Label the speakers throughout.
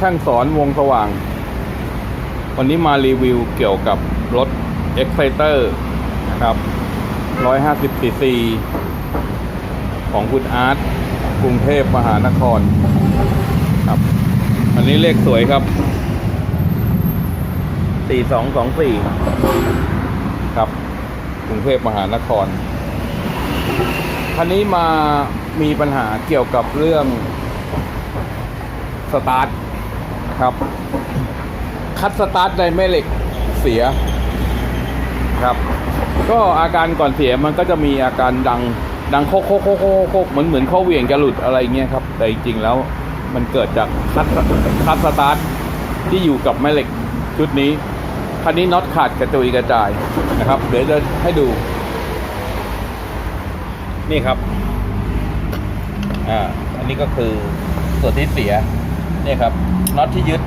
Speaker 1: ช่างสอนวงสว่าง วันนี้มารีวิวเกี่ยวกับรถ Exciter นะครับ150 cc ของคุณอาร์ตกรุงเทพมหานครครับอันนี้เลขสวยครับ 4224 ครับกรุงเทพมหานครคันนี้มามีปัญหาเกี่ยวกับเรื่องสตาร์ท ครับ คัดสตาร์ทในแม่เหล็กเสียครับ ก็อาการก่อนเสียมันก็จะมีอาการดังดังโคกโคกโคกโคกโคเหมือนเหมือนข้อเหวี่ยงจะหลุดอะไรเงี้ยครับ แต่จริงๆแล้วมันเกิดจากคัดคัดสตาร์ทที่อยู่กับแม่เหล็กชุดนี้คันนี้น็อตขาดกระจุยกระจายนะครับ เดี๋ยวจะให้ดู นี่ครับ อ่า อันนี้ก็คือส่วนที่เสีย นี่ครับน็อตที่ยึด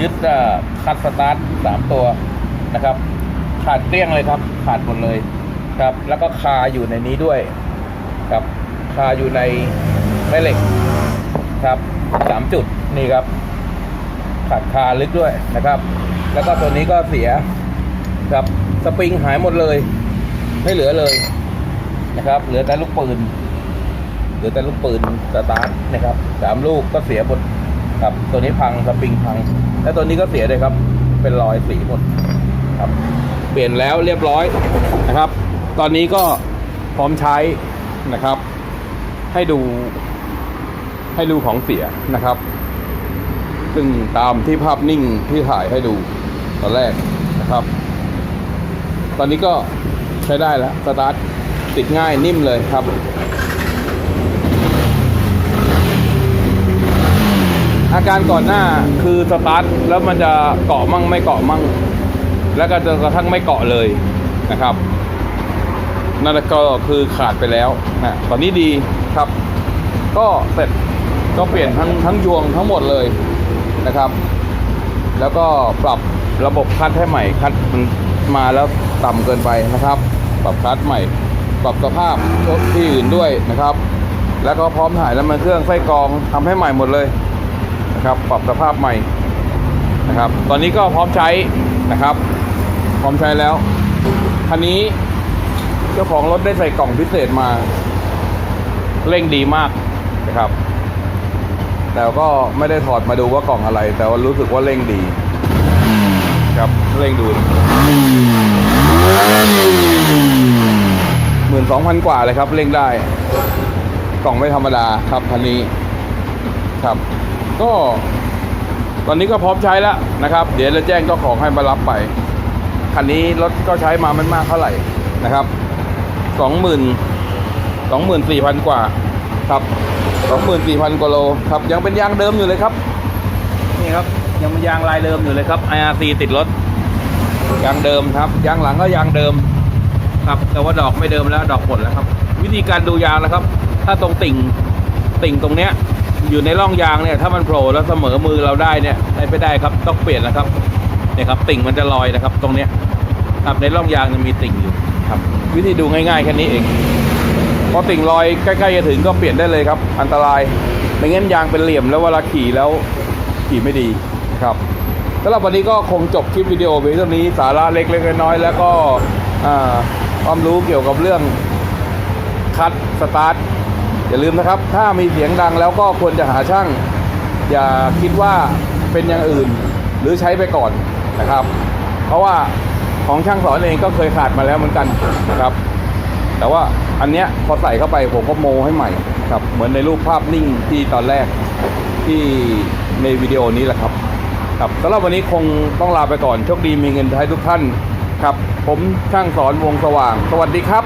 Speaker 1: ยึดคัดสตาร์ทสามตัวนะครับ ขาดเกลี้ยงเลยครับ ขาดหมดเลยครับ แล้วก็คาอยู่ในนี้ด้วยครับ คาอยู่ในแม่เหล็กครับสามจุดนี่ครับ ขาดคาลึกด้วยนะครับ แล้วก็ตัวนี้ก็เสียครับสปริงหายหมดเลย ไม่เหลือเลยนะครับ เหลือแต่ลูกปืนเหลือแต่ลูกปืนสตาร์ทนะครับสามลูกก็เสียหมด ครับตัวนี้พังสปริงพัง แล้วตัวนี้ก็เสียเลยครับ เป็นรอยสีหมดครับ เปลี่ยนแล้วเรียบร้อยนะครับ ตอนนี้ก็พร้อมใช้นะครับ ให้ดู ให้ดูของเสียนะครับ ซึ่งตามที่ภาพนิ่งที่ถ่ายให้ดูตอนแรกนะครับ ตอนนี้ก็ใช้ได้แล้วสตาร์ทติดง่ายนิ่มเลยครับ อา การก่อนหน้าคือสตาร์ทแล้วมันจะเกาะมั่งไม่เกาะมั่ง แล้วก็จะกระทั่งไม่เกาะเลยนะครับนั่นก็คือขาดไปแล้วนะตอนนี้ดีครับ ก็เสร็จก็เปลี่ยนทั้งทั้งยวงทั้งหมดเลยนะครับ แล้วก็ปรับระบบคัดให้ใหม่คัดมันมาแล้วต่ำเกินไปนะครับ ปรับคัดใหม่ ปรับสภาพที่อื่นด้วยนะครับ แล้วก็พร้อมถ่ายน้ำมันเครื่องไส้กรองทำให้ใหม่หมดเลย นะครับ ปรับสภาพใหม่นะครับ ตอนนี้ก็พร้อมใช้นะครับ พร้อมใช้แล้วคันนี้เจ้าของรถได้ใส่กล่องพิเศษมาเร่งดีมากนะครับ แต่ก็ไม่ได้ถอดมาดูว่ากล่องอะไร แต่ว่ารู้สึกว่าเร่งดี ครับเร่งดูหมื่นสองพันกว่าเลยครับ เร่งได้ กล่องไม่ธรรมดาครับคันนี้ครับ ก็ ตอนนี้ก็พร้อมใช้แล้วนะครับ เดี๋ยวจะแจ้งเจ้าของให้มารับไป คันนี้รถก็ใช้มาไม่มากเท่าไหร่นะครับสองหมื่นสองหมื่นสี่พันกว่าครับสองหมื่นสี่พันกว่าโลครับ ยังเป็นยางเดิมอยู่เลยครับ นี่ครับ ยังเป็นยางลายเดิมอยู่เลยครับ IRC ติดรถยางเดิมครับยางหลังก็ยางเดิม ครับ แต่ว่าดอกไม่เดิมแล้วดอกหมดแล้วครับ วิธีการดูยางนะครับ ถ้าตรงติ่งติ่งตรงเนี้ย อยู่ในร่องยางเนี่ย ถ้ามันโผล่แล้วเสมอมือเราได้เนี่ยไม่ไปได้ครับต้องเปลี่ยนนะครับเนี่ยครับติ่งมันจะลอยนะครับ ตรงเนี้ยครับในร่องยางจะมีติ่งอยู่ครับ วิธีดูง่ายๆแค่นี้เองพอติ่งลอยใกล้ๆจะถึงก็เปลี่ยนได้เลยครับ อันตรายไม่งั้นยางเป็นเหลี่ยมแล้วเวลาขี่แล้วขี่ไม่ดีครับสำหรับวันนี้ก็คงจบคลิปวิดีโอไปเท่านี้สาระเล็กๆน้อยๆแล้วก็อ่าความรู้เกี่ยวกับเรื่องคัดสตาร์ท อย่าลืมนะครับ ถ้ามีเสียงดังแล้วก็ควรจะหาช่าง อย่าคิดว่าเป็นอย่างอื่น หรือใช้ไปก่อนนะครับ เพราะว่าของช่างสอนเองก็เคยขาดมาแล้วเหมือนกันนะครับ แต่ว่าอันเนี้ยพอใส่เข้าไปผมก็โมให้ใหม่ครับ เหมือนในรูปภาพนิ่งที่ตอนแรกที่ในวิดีโอนี้แหละครับ ครับสำหรับวันนี้คงต้องลาไปก่อนโชคดีมีเงินใช้ทุกท่านครับ ผมช่างสอนวงสว่าง สวัสดีครับ